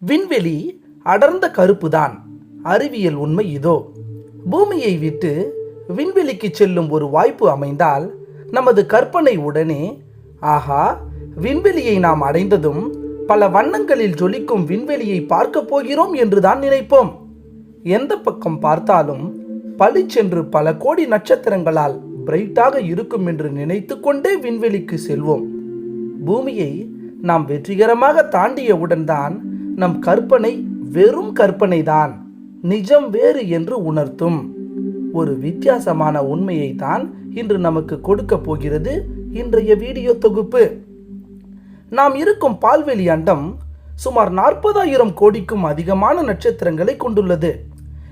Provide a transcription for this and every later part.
விண்வெளி அடர்ந்த கருப்புதான். அறிவியல் உண்மை இதோ. பூமியை விட்டு விண்வெளிக்கு செல்லும் ஒரு வாய்ப்பு அமைந்தால் நமது கற்பனை உடனே ஆஹா விண்வெளியை நாம் அடைந்ததும் பல வண்ணங்களில் ஜொலிக்கும் விண்வெளியை பார்க்கப் போகிறோம் என்றுதான் நினைப்போம். எந்த பக்கம் பார்த்தாலும் பளிச்சென்று பல கோடி நட்சத்திரங்களால் பிரைட்டாக இருக்கும் என்று நினைத்து கொண்டே விண்வெளிக்கு செல்வோம். பூமியை நாம் வெற்றிகரமாக தாண்டியவுடன் தான் நம் கற்பனை வெறும் கற்பனைதான் நிஜம் வேறு என்று உணர்த்தும். ஒரு வித்தியாசமான உண்மையை தான் இன்று நமக்கு கொடுக்க போகிறது இன்றைய வீடியோ தொகுப்பு. நாம் இருக்கும் பால்வெளி அண்டம் சுமார் நாற்பதாயிரம் கோடிக்கும் அதிகமான நட்சத்திரங்களை கொண்டுள்ளது.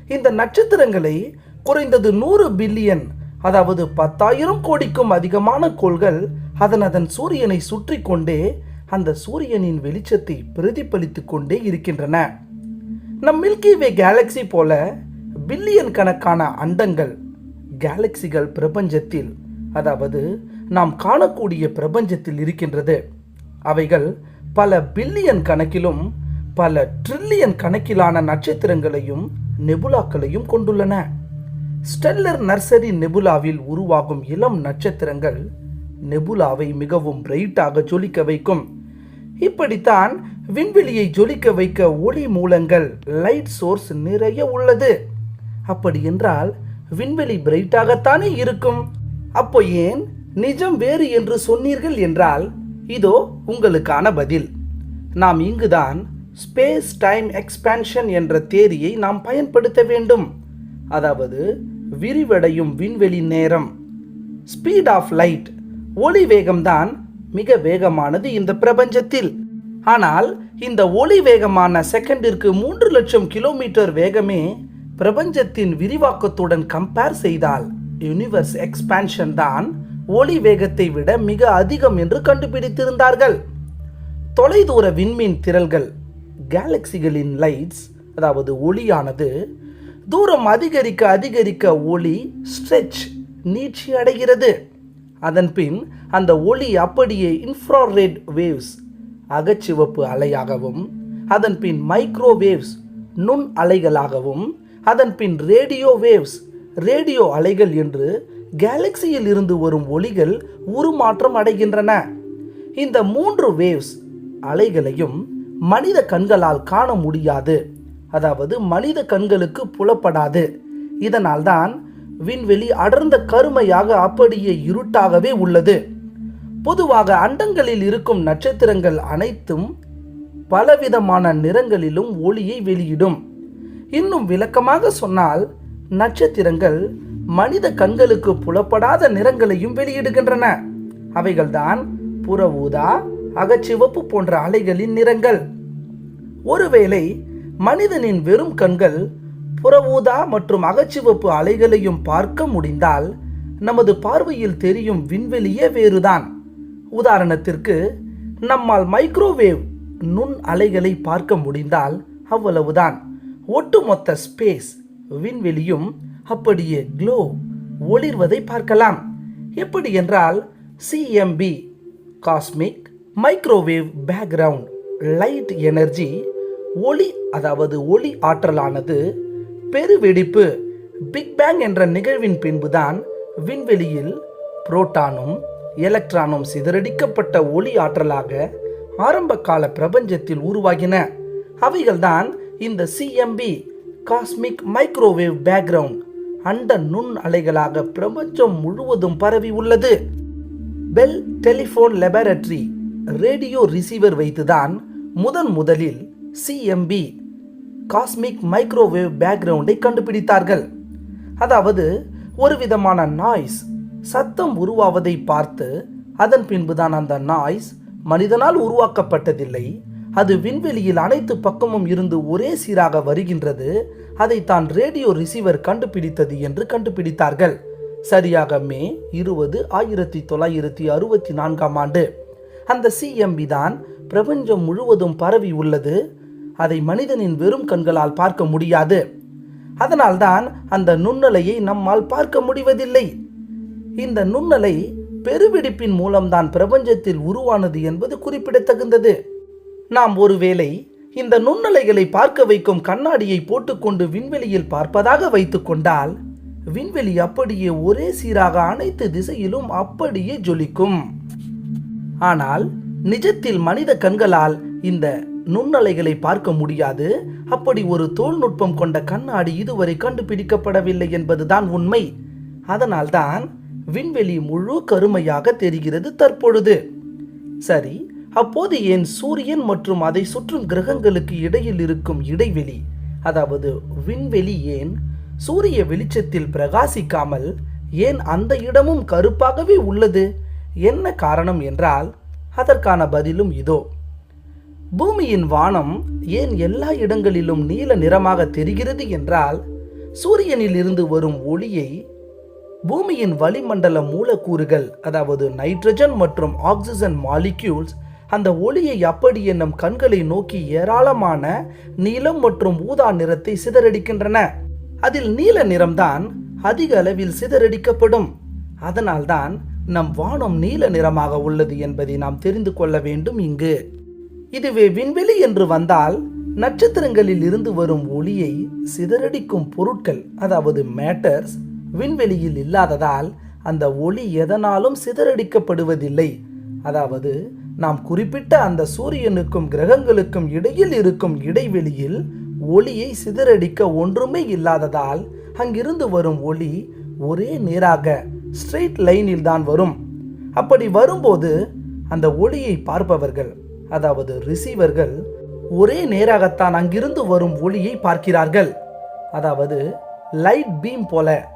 இந்த நட்சத்திரங்களை குறைந்தது நூறு பில்லியன் அதாவது பத்தாயிரம் கோடிக்கும் அதிகமான கோள்கள் அதன் அதன் சூரியனை சுற்றி கொண்டே அந்த சூரியனின் வெளிச்சத்தை பிரதிபலித்து கொண்டே இருக்கின்றன. நம் மில்கி வே கேலக்ஸி போல பில்லியன் கணக்கான அண்டங்கள் கேலக்சிகள் பிரபஞ்சத்தில் அதாவது நாம் காணக்கூடிய பிரபஞ்சத்தில் இருக்கின்றது. அவைகள் பல பில்லியன் கணக்கிலும் பல ட்ரில்லியன் கணக்கிலான நட்சத்திரங்களையும் நெபுலாக்களையும் கொண்டுள்ளன. ஸ்டெல்லர் நர்சரி நெபுலாவில் உருவாகும் இளம் நட்சத்திரங்கள் நெபுலாவை மிகவும் பிரைட்டாக ஜொலிக்க வைக்கும். இப்படித்தான் விண்வெளியை ஜொலிக்க வைக்க ஒளி மூலங்கள் லைட் சோர்ஸ் நிறைய உள்ளது. அப்படி என்றால் விண்வெளி பிரைட்டாகத்தானே இருக்கும்? அப்போ ஏன் நிஜம் வேறு என்று சொன்னீர்கள் என்றால் இதோ உங்களுக்கான பதில். நாம் இங்குதான் ஸ்பேஸ் டைம் எக்ஸ்பேன்ஷன் என்ற தேரியை நாம் பயன்படுத்த வேண்டும். அதாவது விரிவடையும் விண்வெளி நேரம். ஸ்பீட் ஆஃப் லைட் ஒளி வேகம்தான் மிக வேகமானது இந்த பிரபஞ்சத்தில். ஆனால் இந்த ஒளி வேகமான செகண்டிற்கு மூன்று லட்சம் கிலோமீட்டர் வேகமே பிரபஞ்சத்தின் விரிவாக்கத்துடன் கம்பேர் செய்தால் யூனிவர்ஸ் எக்ஸ்பான்ஷன் தான் ஒளி வேகத்தை விட மிக அதிகம் என்று கண்டுபிடித்திருந்தார்கள். தொலைதூர விண்மீன் திரள்கள் கேலக்சிகளின் லைட்ஸ் அதாவது ஒளியானது தூரம் அதிகரிக்க அதிகரிக்க ஒளி ஸ்ட்ரெச் நீட்சி அடைகிறது. அதன் பின் அந்த ஒளி அப்படியே இன்ஃப்ராரெட் வேவ்ஸ் அகச்சிவப்பு அலையாகவும் அதன் பின் மைக்ரோவேவ்ஸ் நுண் அலைகளாகவும் அதன் பின் ரேடியோ வேவ்ஸ் ரேடியோ அலைகள் என்று கேலக்சியில் இருந்து வரும் ஒளிகள் உருமாற்றம் அடைகின்றன. இந்த மூன்று வேவ்ஸ் அலைகளையும் மனித கண்களால் காண முடியாது. அதாவது மனித கண்களுக்கு புலப்படாது. இதனால்தான் விண்வெளி அடர்ந்த கருமையாக அப்படியே இருட்டாகவே உள்ளது. பொதுவாக அண்டங்களில் இருக்கும் நட்சத்திரங்கள் அனைத்தும் பலவிதமான நிறங்களிலும் ஒளியை வெளியிடும். இன்னும் விளக்கமாக சொன்னால் நட்சத்திரங்கள் மனித கண்களுக்கு புலப்படாத நிறங்களையும் வெளியிடுகின்றன. அவைகள்தான் புற ஊதா அகச்சிவப்பு போன்ற அலைகளின் நிறங்கள். ஒருவேளை மனிதனின் வெறும் கண்கள் புற ஊதா மற்றும் அகச்சிவப்பு அலைகளையும் பார்க்க முடிந்தால் நமது பார்வையில் தெரியும் விண்வெளியே வேறுதான். உதாரணத்திற்கு நம்மால் மைக்ரோவேவ் நுண் அலைகளை பார்க்க முடிந்தால் அவ்வளவுதான். ஒட்டுமொத்த ஸ்பேஸ் விண்வெளியும் அப்படியே க்ளோ ஒளிர்வதை பார்க்கலாம். எப்படி என்றால் CMB cosmic microwave background light energy ஒளி அதாவது ஒளி ஆற்றலானது பெருவெடிப்பு. பிக் பேங் என்ற நிகழ்வின் பின்புதான் விண்வெளியில் புரோட்டானும் எலக்ட்ரானும் சிதறடிக்கப்பட்ட ஒளி ஆற்றலாக ஆரம்ப கால பிரபஞ்சத்தில் உருவாகின. அவைகள்தான் இந்த சிஎம்பி காஸ்மிக் மைக்ரோவேவ் பேக்ரவுண்ட் அண்ட நுண் அலைகளாக பிரபஞ்சம் முழுவதும் பரவி உள்ளது. Bell telephone laboratory radio receiver வைத்துதான் முதன் முதலில் சிஎம்பி காஸ்மிக் மைக்ரோவேவ் பேக்ரவுண்டை கண்டுபிடித்தார்கள். அதாவது ஒரு விதமான நாய்ஸ் சத்தம் உருவாவதை பார்த்து அதன் பின்புதான் அந்த நாய்ஸ் மனிதனால் உருவாக்கப்பட்டதில்லை. அது விண்வெளியில் அனைத்து பக்கமும் இருந்து ஒரே சீராக வருகின்றது. அதை தான் ரேடியோ ரிசீவர் கண்டுபிடித்தது என்று கண்டுபிடித்தார்கள். சரியாக மே இருபது ஆயிரத்தி தொள்ளாயிரத்தி அறுபத்தி நான்காம் ஆண்டு. அந்த சிஎம்பி தான் பிரபஞ்சம் முழுவதும் பரவி உள்ளது. அதை மனிதனின் வெறும் கண்களால் பார்க்க முடியாது. அதனால்தான் அந்த நுண்ணலையை நம்மால் பார்க்க முடிவதில்லை. இந்த நுண்ணலை பெருவெடிப்பின் மூலம்தான் பிரபஞ்சத்தில் உருவானது என்பது குறிப்பிடத்தகுந்தது. நாம் ஒருவேளை இந்த நுண்ணலைகளை பார்க்க வைக்கும் கண்ணாடியை போட்டுக்கொண்டு விண்வெளியில் பார்ப்பதாக வைத்துக்கொண்டால் விண்வெளி அப்படியே ஒரே சீராக அனைத்து திசையிலும் அப்படியே ஜொலிக்கும். ஆனால் நிஜத்தில் மனித கண்களால் இந்த நுண்ணலைகளை பார்க்க முடியாது. அப்படி ஒரு தொழில்நுட்பம் கொண்ட கண்ணாடி இதுவரை கண்டுபிடிக்கப்படவில்லை என்பதுதான் உண்மை. அதனால்தான் விண்வெளி முழு கருமையாக தெரிகிறது தற்பொழுது. சரி அப்போது ஏன் சூரியன் மற்றும் அதை சுற்றும் கிரகங்களுக்கு இடையில் இருக்கும் இடைவெளி அதாவது விண்வெளி ஏன் சூரிய வெளிச்சத்தில் பிரகாசிக்காமல் ஏன் அந்த இடமும் கருப்பாகவே உள்ளது? என்ன காரணம் என்றால் அதற்கான பதிலும் இதோ. பூமியின் வானம் ஏன் எல்லா இடங்களிலும் நீல நிறமாக தெரிகிறது என்றால் சூரியனில் இருந்து வரும் ஒளியை பூமியின் வளிமண்டல மூலக்கூறுகள் அதாவது நைட்ரஜன் மற்றும் ஆக்சிஜன் மாலிக்யூல்ஸ் அந்த ஒளியை அப்படியே நம் கண்களை நோக்கி ஏராளமான நீலம் மற்றும் ஊதா நிறத்தை சிதறடிக்கின்றன. அதில் நீல நிறம்தான் அதிக அளவில் சிதறடிக்கப்படும். அதனால்தான் நம் வானம் நீல நிறமாக உள்ளது என்பதை நாம் தெரிந்து கொள்ள வேண்டும் இங்கு. இதுவே விண்வெளி என்று வந்தால் நட்சத்திரங்களில் இருந்து வரும் ஒளியை சிதறடிக்கும் பொருட்கள் அதாவது மேட்டர்ஸ் விண்வெளியில் இல்லாததால் அந்த ஒளி எதனாலும் சிதறடிக்கப்படுவதில்லை. அதாவது நாம் குறிப்பிட்ட அந்த சூரியனுக்கும் கிரகங்களுக்கும் இடையில் இருக்கும் இடைவெளியில் ஒளியை சிதறடிக்க ஒன்றுமே இல்லாததால் அங்கிருந்து வரும் ஒளி ஒரே நேராக ஸ்ட்ரெயிட் லைனில் தான் வரும். அப்படி வரும்போது அந்த ஒளியை பார்ப்பவர்கள் அதாவது ரிசீவர்கள் ஒரே நேராகத்தான் அங்கிருந்து வரும் ஒளியை பார்க்கிறார்கள். அதாவது லைட் பீம் போல.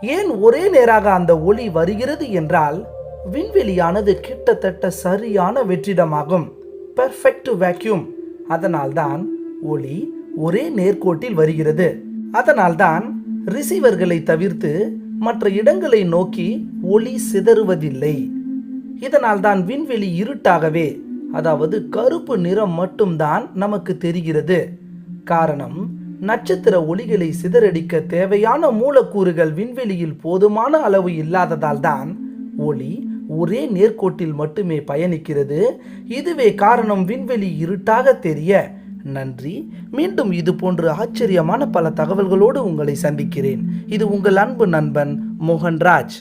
ஏன் ஒரே நேராக அந்த ஒளி வருகிறது என்றால் விண்வெளியானது கிட்டத்தட்ட சரியான வெற்றிடமாகும். பெர்ஃபெக்ட் வேக்யூம் அதனால்தான் ஒளி ஒரே நேர்கோட்டில் வருகிறது. அதனால்தான் ரிசீவர்களை தவிர்த்து மற்ற இடங்களை நோக்கி ஒளி சிதறுவதில்லை. இதனால்தான் விண்வெளி இருட்டாகவே அதாவது கருப்பு நிறம் மட்டும்தான் நமக்கு தெரிகிறது. காரணம் நட்சத்திர ஒளிகளை சிதறடிக்க தேவையான மூலக்கூறுகள் விண்வெளியில் போதுமான அளவு இல்லாததால் தான் ஒளி ஒரே நேர்கோட்டில் மட்டுமே பயணிக்கிறது. இதுவே காரணம் விண்வெளி இருட்டாக தெரிய. நன்றி. மீண்டும் இது போன்று ஆச்சரியமான பல தகவல்களோடு உங்களை சந்திக்கிறேன். இது உங்கள் அன்பு நண்பன் மோகன்ராஜ்.